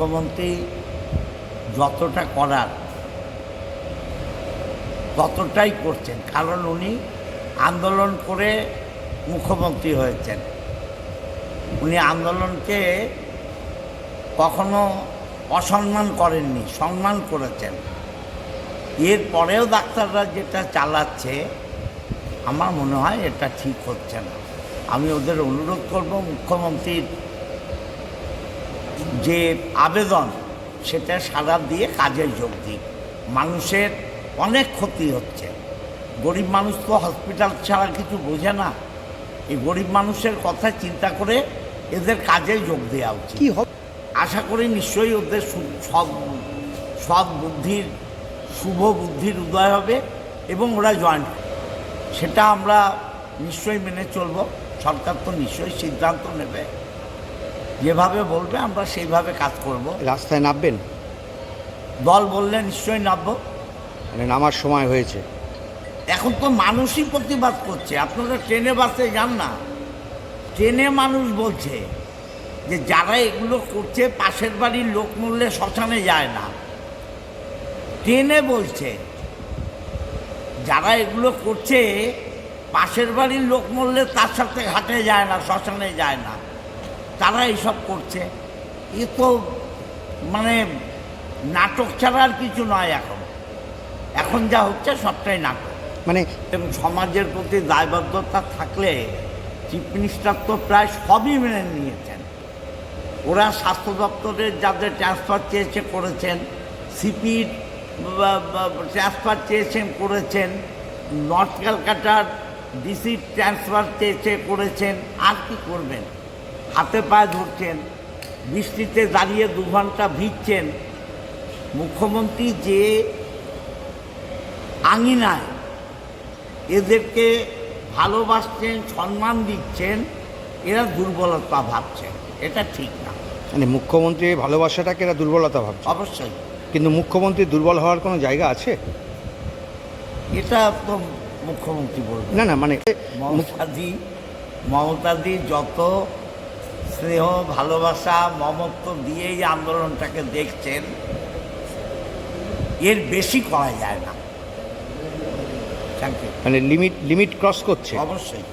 মুখ্যমন্ত্রী যতটা করার, ততটাই করছেন। কারণ উনি আন্দোলন করে মুখ্যমন্ত্রী হয়েছেন। উনি আন্দোলনকে কখনো অসম্মান করেননি, সম্মান করেছেন। এর পরেও ডাক্তাররা যেটা চালাচ্ছে, আমার মনে হয় এটা ঠিক হচ্ছে না। আমি ওদের অনুরোধ করব মুখ্যমন্ত্রীর যে আবেদন সেটা সারা দিয়ে কাজে যোগ দিক মানুষের অনেক ক্ষতি হচ্ছে। গরিব মানুষ তো হসপিটাল ছাড়া কিছু বোঝে না। এই গরিব মানুষের কথা চিন্তা করে এদের কাজে যোগ দেওয়া উচিত। কি হবে? আশা করি নিশ্চয়ই ওদের সব সৎ সৎ বুদ্ধির শুভ বুদ্ধির উদয় হবে এবং ওরা জয়েন সেটা আমরা নিশ্চয়ই মেনে চলব। সরকার তো নিশ্চয়ই সিদ্ধান্ত নেবে। যেভাবে বলবে আমরা সেইভাবে কাজ করব। রাস্তায় নামবেন? দল বললে নিশ্চয়ই নামবো। মানে নামার সময় হয়েছে। এখন তো মানুষই প্রতিবাদ করছে। আপনারা ট্রেনে বাসে যান না। ট্রেনে মানুষ বলছে যে যারা এগুলো করছে পাশের বাড়ির লোক মরলে শ্মশানে যায় না। ট্রেনে বলছে যারা এগুলো করছে পাশের বাড়ির লোক মরলে তার সাথে ঘাটে যায় না শ্মশানে যায় না। তারা এইসব করছে। এ তো মানে নাটক ছাড়া আর কিছু নয় এখন। এখন যা হচ্ছে সবটাই নাটক। মানে এবং সমাজের প্রতি দায়বদ্ধতা থাকলে চিফ মিনিস্টার তো প্রায় সবই মেনে নিয়েছেন। ওরা স্বাস্থ্য দপ্তরের যাদের ট্রান্সফার চেয়েছে করেছেন সিপির ট্রান্সফার চেয়েছেন করেছেন নর্থ ক্যালকাটার ডিসি ট্রান্সফার চেয়েছে করেছেন আর কি করবেন? হাতে পায়ে ধরছেন বৃষ্টিতে দাঁড়িয়ে দু ঘণ্টা ভিজছেন। মুখ্যমন্ত্রী যে আঙিনায় এদেরকে ভালোবাসছেন সম্মান দিচ্ছেন এরা দুর্বলতা ভাবছেন। এটা ঠিক না। মানে মুখ্যমন্ত্রীর ভালোবাসাটাকে এরা দুর্বলতা ভাবছে অবশ্যই। কিন্তু মুখ্যমন্ত্রী দুর্বল হওয়ার কোনো জায়গা আছে? এটা তো মুখ্যমন্ত্রী বলবেন না না মানে মমতাদি মমতাদি যত স্নেহ ভালোবাসা মমত্ব দিয়েই আন্দোলনটাকে দেখছেন এর বেশি করা যায় না। মানে লিমিট লিমিট ক্রস করছে। অবশ্যই।